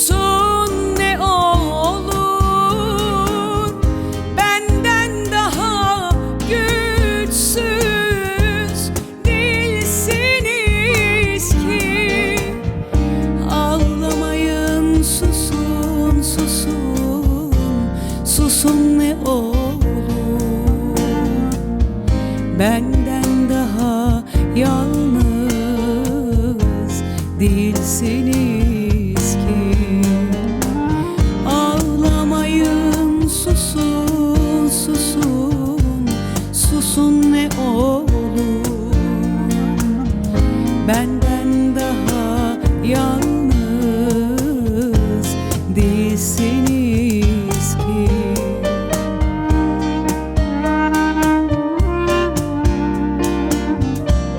tutun ne olur. Benden daha güçsüz değilsiniz ki. Ağlamayın susun susun. Susun ne olur. Benden daha yalnız değilsiniz. Susun susun ne olur. Benden daha yalnız